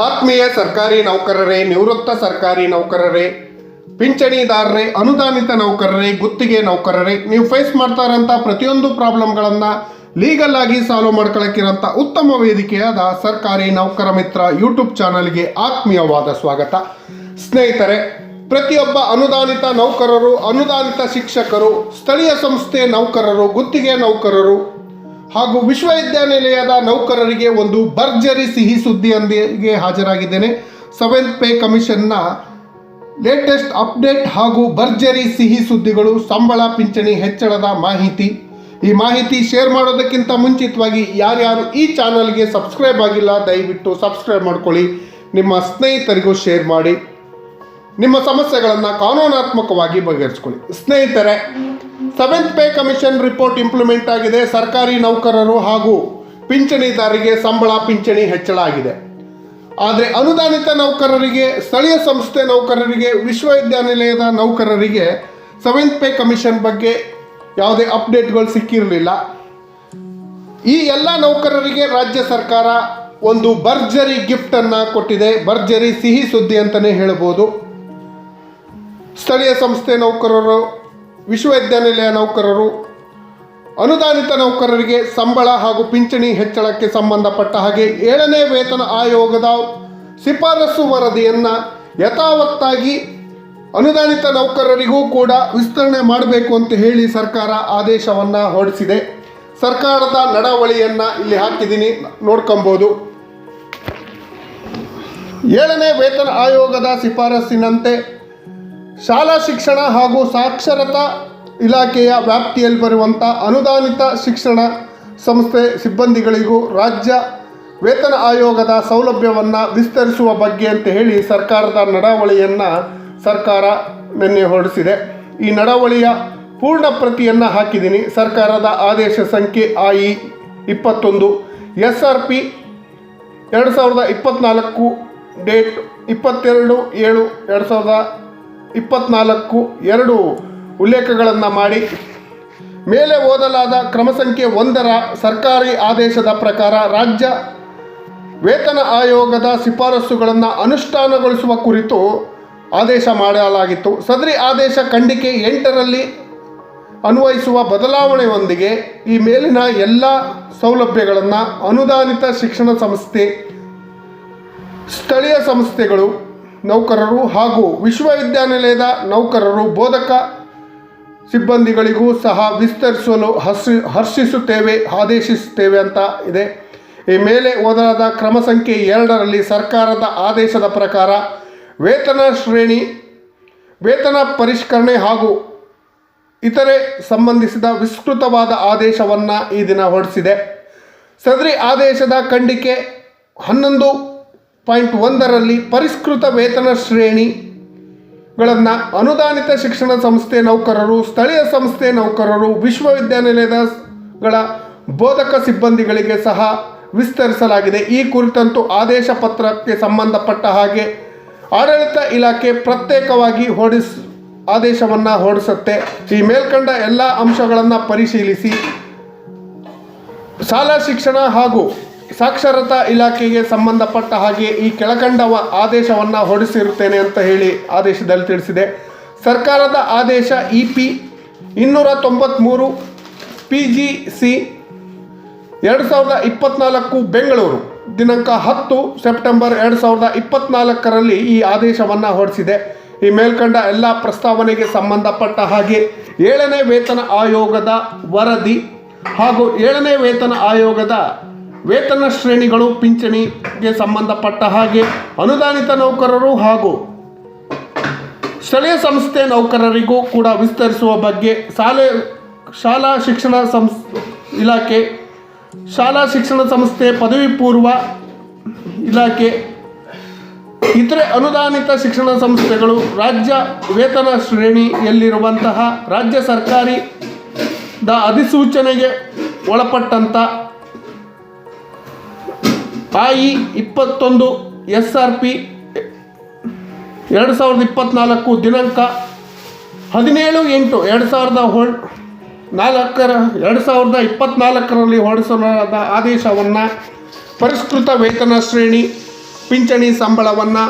ಆತ್ಮೀಯ ಸರ್ಕಾರಿ ನೌಕರರೇ, ನಿವೃತ್ತ ಸರ್ಕಾರಿ ನೌಕರರೇ, ಪಿಂಚಣಿದಾರರೇ, ಅನುದಾನಿತ ನೌಕರರೇ, ಗುತ್ತಿಗೆ ನೌಕರರೇ, ನೀವು ಫೇಸ್ ಮಾಡ್ತಾ ಇರೋಂಥ ಪ್ರತಿಯೊಂದು ಪ್ರಾಬ್ಲಮ್ಗಳನ್ನು ಲೀಗಲ್ ಆಗಿ ಸಾಲ್ವ್ ಮಾಡ್ಕೊಳಕ್ಕಿರೋಂಥ ಉತ್ತಮ ವೇದಿಕೆಯಾದ ಸರ್ಕಾರಿ ನೌಕರ ಮಿತ್ರ ಯೂಟ್ಯೂಬ್ ಚಾನಲ್ಗೆ ಆತ್ಮೀಯವಾದ ಸ್ವಾಗತ. ಸ್ನೇಹಿತರೆ, ಪ್ರತಿಯೊಬ್ಬ ಅನುದಾನಿತ ನೌಕರರು, ಅನುದಾನಿತ ಶಿಕ್ಷಕರು, ಸ್ಥಳೀಯ ಸಂಸ್ಥೆ ನೌಕರರು, ಗುತ್ತಿಗೆ ನೌಕರರು ಹಾಗೂ ವಿಶ್ವವಿದ್ಯಾನಿಲಯದ ನೌಕರರಿಗೆ ಒಂದು ಭರ್ಜರಿ ಸಿಹಿ ಸುದ್ದಿಯೊಂದಿಗೆ ಹಾಜರಾಗಿದ್ದೇನೆ. ಸೆವೆಂತ್ ಪೇ ಕಮಿಷನ್ನ ಲೇಟೆಸ್ಟ್ ಅಪ್ಡೇಟ್ ಹಾಗೂ ಭರ್ಜರಿ ಸಿಹಿ ಸುದ್ದಿಗಳು, ಸಂಬಳ ಪಿಂಚಣಿ ಹೆಚ್ಚಳದ ಮಾಹಿತಿ. ಈ ಮಾಹಿತಿ ಶೇರ್ ಮಾಡೋದಕ್ಕಿಂತ ಮುಂಚಿತವಾಗಿ ಯಾರ್ಯಾರು ಈ ಚಾನಲ್ಗೆ ಸಬ್ಸ್ಕ್ರೈಬ್ ಆಗಿಲ್ಲ, ದಯವಿಟ್ಟು ಸಬ್ಸ್ಕ್ರೈಬ್ ಮಾಡ್ಕೊಳ್ಳಿ. ನಿಮ್ಮ ಸ್ನೇಹಿತರಿಗೂ ಶೇರ್ ಮಾಡಿ. ನಿಮ್ಮ ಸಮಸ್ಯೆಗಳನ್ನು ಕಾನೂನಾತ್ಮಕವಾಗಿ ಬಗೆಹರಿಸ್ಕೊಳ್ಳಿ. ಸ್ನೇಹಿತರೆ seventh pay commission report implement ಆಗಿದೆ. ಸರ್ಕಾರಿ ನೌಕರರು ಹಾಗೂ ಪಿಂಚಣಿದಾರರಿಗೆ ಸಂಬಳ ಪಿಂಚಣಿ ಹೆಚ್ಚಳ ಆಗಿದೆ. ಆದರೆ ಅನುದಾನಿತ ನೌಕರರಿಗೆ, ಸ್ಥಳೀಯ ಸಂಸ್ಥೆ ನೌಕರರಿಗೆ, ವಿಶ್ವವಿದ್ಯಾನಿಲಯದ ನೌಕರರಿಗೆ ಸೆವೆಂತ್ ಪೇ ಕಮಿಷನ್ ಬಗ್ಗೆ ಯಾವುದೇ ಅಪ್ಡೇಟ್ಗಳು ಸಿಕ್ಕಿರಲಿಲ್ಲ. ಈ ಎಲ್ಲ ನೌಕರರಿಗೆ ರಾಜ್ಯ ಸರ್ಕಾರ ಒಂದು ಭರ್ಜರಿ ಗಿಫ್ಟನ್ನು ಕೊಟ್ಟಿದೆ. ಭರ್ಜರಿ ಸಿಹಿ ಸುದ್ದಿ ಅಂತಲೇ ಹೇಳ್ಬೋದು. ಸ್ಥಳೀಯ ಸಂಸ್ಥೆ ನೌಕರರು ವಿಶ್ವವಿದ್ಯಾನಿಲಯ ನೌಕರರು, ಅನುದಾನಿತ ನೌಕರರಿಗೆ ಸಂಬಳ ಹಾಗೂ ಪಿಂಚಣಿ ಹೆಚ್ಚಳಕ್ಕೆ ಸಂಬಂಧಪಟ್ಟ ಹಾಗೆ ಏಳನೇ ವೇತನ ಆಯೋಗದ ಶಿಫಾರಸು ವರದಿಯನ್ನು ಯಥಾವತ್ತಾಗಿ ಅನುದಾನಿತ ನೌಕರರಿಗೂ ಕೂಡ ವಿಸ್ತರಣೆ ಮಾಡಬೇಕು ಅಂತ ಹೇಳಿ ಸರ್ಕಾರ ಆದೇಶವನ್ನು ಹೊರಡಿಸಿದೆ. ಸರ್ಕಾರದ ನಡವಳಿಯನ್ನು ಇಲ್ಲಿ ಹಾಕಿದ್ದೀನಿ, ನೋಡ್ಕೊಬೋದು. ಏಳನೇ ವೇತನ ಆಯೋಗದ ಶಿಫಾರಸ್ಸಿನಂತೆ ಶಾಲಾ ಶಿಕ್ಷಣ ಹಾಗೂ ಸಾಕ್ಷರತಾ ಇಲಾಖೆಯ ವ್ಯಾಪ್ತಿಯಲ್ಲಿ ಬರುವಂಥ ಅನುದಾನಿತ ಶಿಕ್ಷಣ ಸಂಸ್ಥೆ ಸಿಬ್ಬಂದಿಗಳಿಗೂ ರಾಜ್ಯ ವೇತನ ಆಯೋಗದ ಸೌಲಭ್ಯವನ್ನು ವಿಸ್ತರಿಸುವ ಬಗ್ಗೆ ಅಂತ ಹೇಳಿ ಸರ್ಕಾರದ ನಡಾವಳಿಯನ್ನು ಸರ್ಕಾರ ನಿನ್ನೆ ಹೊರಡಿಸಿದೆ. ಈ ನಡವಳಿಯ ಪೂರ್ಣ ಪ್ರತಿಯನ್ನು ಹಾಕಿದ್ದೀನಿ. ಸರ್ಕಾರದ ಆದೇಶ ಸಂಖ್ಯೆ ಐ ಇ ಇಪ್ಪತ್ತೊಂದು ಎಸ್ ಆರ್ ಪಿ ಎರಡು ಸಾವಿರದ ಇಪ್ಪತ್ತ್ನಾಲ್ಕು ಡೇಟ್ ಇಪ್ಪತ್ತೆರಡು ಏಳು ಎರಡು ಸಾವಿರದ ಇಪ್ಪತ್ತ್ನಾಲ್ಕು ಎರಡು ಉಲ್ಲೇಖಗಳನ್ನು ಮಾಡಿ. ಮೇಲೆ ಓದಲಾದ ಕ್ರಮ ಸಂಖ್ಯೆ ಒಂದರ ಸರ್ಕಾರಿ ಆದೇಶದ ಪ್ರಕಾರ ರಾಜ್ಯ ವೇತನ ಆಯೋಗದ ಶಿಫಾರಸುಗಳನ್ನು ಅನುಷ್ಠಾನಗೊಳಿಸುವ ಕುರಿತು ಆದೇಶ ಮಾಡಲಾಗಿತ್ತು. ಸದರಿ ಆದೇಶ ಖಂಡಿಕೆ ಎಂಟರಲ್ಲಿ ಅನ್ವಯಿಸುವ ಬದಲಾವಣೆಯೊಂದಿಗೆ ಈ ಮೇಲಿನ ಎಲ್ಲ ಸೌಲಭ್ಯಗಳನ್ನು ಅನುದಾನಿತ ಶಿಕ್ಷಣ ಸಂಸ್ಥೆ, ಸ್ಥಳೀಯ ಸಂಸ್ಥೆಗಳು ನೌಕರರು ಹಾಗೂ ವಿಶ್ವವಿದ್ಯಾನಿಲಯದ ನೌಕರರು ಬೋಧಕ ಸಿಬ್ಬಂದಿಗಳಿಗೂ ಸಹ ವಿಸ್ತರಿಸಲು ಹರ್ಷಿ, ಹರ್ಷಿಸುತ್ತೇವೆ, ಆದೇಶಿಸುತ್ತೇವೆ ಅಂತ ಇದೆ. ಈ ಮೇಲೆ ಓದಲಾದ ಕ್ರಮ ಸಂಖ್ಯೆ ಎರಡರಲ್ಲಿ ಸರ್ಕಾರದ ಆದೇಶದ ಪ್ರಕಾರ ವೇತನ ಶ್ರೇಣಿ, ವೇತನ ಪರಿಷ್ಕರಣೆ ಹಾಗೂ ಇತರೆ ಸಂಬಂಧಿಸಿದ ವಿಸ್ತೃತವಾದ ಆದೇಶವನ್ನು ಈ ದಿನ ಹೊರಡಿಸಿದೆ. ಸದರಿ ಆದೇಶದ ಖಂಡಿಕೆ ಹನ್ನೊಂದು ಪಾಯಿಂಟ್ ಒಂದರಲ್ಲಿ ಪರಿಷ್ಕೃತ ವೇತನ ಶ್ರೇಣಿಗಳನ್ನು ಅನುದಾನಿತ ಶಿಕ್ಷಣ ಸಂಸ್ಥೆ ನೌಕರರು, ಸ್ಥಳೀಯ ಸಂಸ್ಥೆ ನೌಕರರು, ವಿಶ್ವವಿದ್ಯಾನಿಲಯದಗಳ ಬೋಧಕ ಸಿಬ್ಬಂದಿಗಳಿಗೆ ಸಹ ವಿಸ್ತರಿಸಲಾಗಿದೆ. ಈ ಕುರಿತಂತೂ ಆದೇಶ ಪತ್ರಕ್ಕೆ ಸಂಬಂಧಪಟ್ಟ ಹಾಗೆ ಆಡಳಿತ ಇಲಾಖೆ ಪ್ರತ್ಯೇಕವಾಗಿ ಹೊರಡಿಸ್, ಆದೇಶವನ್ನು ಹೊರಡಿಸುತ್ತೆ. ಈ ಮೇಲ್ಕಂಡ ಎಲ್ಲ ಅಂಶಗಳನ್ನು ಪರಿಶೀಲಿಸಿ. ಶಾಲಾ ಶಿಕ್ಷಣ ಹಾಗೂ ಸಾಕ್ಷರತಾ ಇಲಾಖೆಗೆ ಸಂಬಂಧಪಟ್ಟ ಹಾಗೆ ಈ ಕೆಳಕಂಡ ವ- ಆದೇಶವನ್ನು ಹೊರಡಿಸಿರುತ್ತೇನೆ ಅಂತ ಹೇಳಿ ಆದೇಶದಲ್ಲಿ ತಿಳಿಸಿದೆ. ಸರ್ಕಾರದ ಆದೇಶ ಇ ಪಿ ಇನ್ನೂರ ತೊಂಬತ್ತ್ಮೂರು ಪಿ ಜಿ ಸಿ ಎರಡು ಸಾವಿರದ ಇಪ್ಪತ್ತ್ನಾಲ್ಕು ಬೆಂಗಳೂರು ದಿನಾಂಕ ಹತ್ತು ಸೆಪ್ಟೆಂಬರ್ ಎರಡು ಸಾವಿರದ ಇಪ್ಪತ್ತ್ನಾಲ್ಕರಲ್ಲಿ ಈ ಆದೇಶವನ್ನು ಹೊರಡಿಸಿದೆ. ಈ ಮೇಲ್ಕಂಡ ಎಲ್ಲ ಪ್ರಸ್ತಾವನೆಗೆ ಸಂಬಂಧಪಟ್ಟ ಹಾಗೆ ಏಳನೇ ವೇತನ ಆಯೋಗದ ವರದಿ ಹಾಗೂ ಏಳನೇ ವೇತನ ಆಯೋಗದ ವೇತನ ಶ್ರೇಣಿಗಳು ಪಿಂಚಣಿಗೆ ಸಂಬಂಧಪಟ್ಟ ಹಾಗೆ ಅನುದಾನಿತ ನೌಕರರು ಹಾಗೂ ಸ್ಥಳೀಯ ಸಂಸ್ಥೆ ನೌಕರರಿಗೂ ಕೂಡ ವಿಸ್ತರಿಸುವ ಬಗ್ಗೆ ಶಾಲೆ, ಶಾಲಾ ಶಿಕ್ಷಣ ಸಂಸ್, ಇಲಾಖೆ, ಶಾಲಾ ಶಿಕ್ಷಣ ಸಂಸ್ಥೆ ಪದವಿ ಪೂರ್ವ ಇಲಾಖೆ, ಇತರೆ ಅನುದಾನಿತ ಶಿಕ್ಷಣ ಸಂಸ್ಥೆಗಳು ರಾಜ್ಯ ವೇತನ ಶ್ರೇಣಿಯಲ್ಲಿರುವಂತಹ ರಾಜ್ಯ ಸರ್ಕಾರಿ ದ ಅಧಿಸೂಚನೆಗೆ ಒಳಪಟ್ಟಂಥ ಇ ಇಪ್ಪತ್ತೊಂದು ಎಸ್ ಆರ್ ಪಿ ಎರಡು ಸಾವಿರದ ಇಪ್ಪತ್ತ್ನಾಲ್ಕು ದಿನಾಂಕ ಹದಿನೇಳು ಎಂಟು ಎರಡು ಸಾವಿರದ ಹೊ ನಾಲ್ಕರ, ಎರಡು ಸಾವಿರದ ಇಪ್ಪತ್ತ್ನಾಲ್ಕರಲ್ಲಿ ಹೊರಡಿಸಲಾದ ಆದೇಶವನ್ನು ಪರಿಷ್ಕೃತ ವೇತನ ಶ್ರೇಣಿ ಪಿಂಚಣಿ ಸಂಬಳವನ್ನು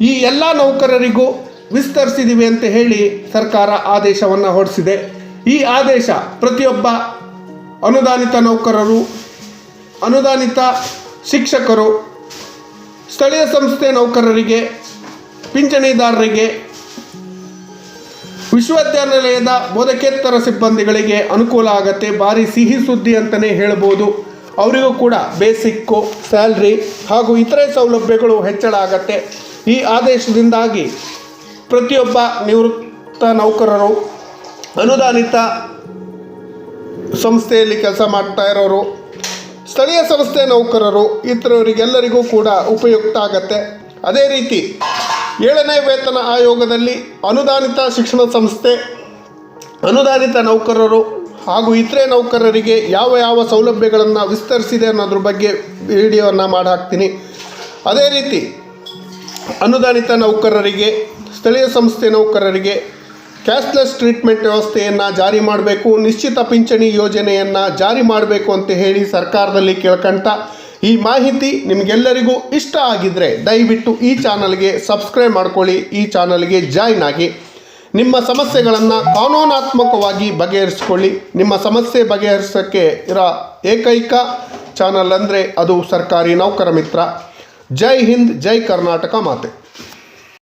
ಈ ಎಲ್ಲ ನೌಕರರಿಗೂ ವಿಸ್ತರಿಸಿದ್ದೀವಿ ಅಂತ ಹೇಳಿ ಸರ್ಕಾರ ಆದೇಶವನ್ನು ಹೊರಡಿಸಿದೆ. ಈ ಆದೇಶ ಪ್ರತಿಯೊಬ್ಬ ಅನುದಾನಿತ ನೌಕರರು, ಅನುದಾನಿತ ಶಿಕ್ಷಕರು, ಸ್ಥಳೀಯ ಸಂಸ್ಥೆ ನೌಕರರಿಗೆ, ಪಿಂಚಣಿದಾರರಿಗೆ, ವಿಶ್ವವಿದ್ಯಾನಿಲಯದ ಬೋಧಕೇತರ ಸಿಬ್ಬಂದಿಗಳಿಗೆ ಅನುಕೂಲ ಆಗತ್ತೆ, ಭಾರಿ ಸಿಹಿ ಸುದ್ದಿ ಅಂತಲೇ ಹೇಳ್ಬೋದು. ಅವರಿಗೂ ಕೂಡ ಬೇಸಿಕ್ಕು, ಸ್ಯಾಲ್ರಿ ಹಾಗೂ ಇತರೆ ಸೌಲಭ್ಯಗಳು ಹೆಚ್ಚಳ ಆಗತ್ತೆ. ಈ ಆದೇಶದಿಂದಾಗಿ ಪ್ರತಿಯೊಬ್ಬ ನಿವೃತ್ತ ನೌಕರರು, ಅನುದಾನಿತ ಸಂಸ್ಥೆಯಲ್ಲಿ ಕೆಲಸ ಮಾಡ್ತಾ ಇರೋರು ಸ್ಥಳೀಯ ಸಂಸ್ಥೆ ನೌಕರರು ಇತರವರಿಗೆಲ್ಲರಿಗೂ ಕೂಡ ಉಪಯುಕ್ತ ಆಗತ್ತೆ. ಅದೇ ರೀತಿ ಏಳನೇ ವೇತನ ಆಯೋಗದಲ್ಲಿ ಅನುದಾನಿತ ಶಿಕ್ಷಣ ಸಂಸ್ಥೆ, ಅನುದಾನಿತ ನೌಕರರು ಹಾಗೂ ಇತರೆ ನೌಕರರಿಗೆ ಯಾವ ಯಾವ ಸೌಲಭ್ಯಗಳನ್ನು ವಿಸ್ತರಿಸಿದೆ ಅನ್ನೋದ್ರ ಬಗ್ಗೆ ವಿಡಿಯೋವನ್ನು ಮಾಡಿ ಹಾಕ್ತೀನಿ ಅದೇ ರೀತಿ ಅನುದಾನಿತ ನೌಕರರಿಗೆ, ಸ್ಥಳೀಯ ಸಂಸ್ಥೆ ನೌಕರರಿಗೆ ಕ್ಯಾಶ್ಲೆಸ್ ಟ್ರೀಟ್ಮೆಂಟ್ ವ್ಯವಸ್ಥೆಯನ್ನು ಜಾರಿ ಮಾಡಬೇಕು, ನಿಶ್ಚಿತ ಪಿಂಚಣಿ ಯೋಜನೆಯನ್ನು ಜಾರಿ ಮಾಡಬೇಕು ಅಂತ ಹೇಳಿ ಸರ್ಕಾರದಲ್ಲಿ ಕೇಳ್ಕೊಳ್ತಾ ಈ ಮಾಹಿತಿ ನಿಮಗೆಲ್ಲರಿಗೂ ಇಷ್ಟ ಆಗಿದ್ದರೆ ದಯವಿಟ್ಟು ಈ ಚಾನಲ್ಗೆ ಸಬ್ಸ್ಕ್ರೈಬ್ ಮಾಡ್ಕೊಳ್ಳಿ, ಈ ಚಾನಲ್ಗೆ ಜಾಯ್ನ್ ಆಗಿ. ನಿಮ್ಮ ಸಮಸ್ಯೆಗಳನ್ನು ಕಾನೂನಾತ್ಮಕವಾಗಿ ಬಗೆಹರಿಸ್ಕೊಳ್ಳಿ. ನಿಮ್ಮ ಸಮಸ್ಯೆ ಬಗೆಹರಿಸೋಕ್ಕೆ ಇರೋ ಏಕೈಕ ಚಾನಲ್ ಅಂದರೆ ಅದು ಸರ್ಕಾರಿ ನೌಕರ ಮಿತ್ರ ಜೈ ಹಿಂದ್, ಜೈ ಕರ್ನಾಟಕ ಮಾತೆ.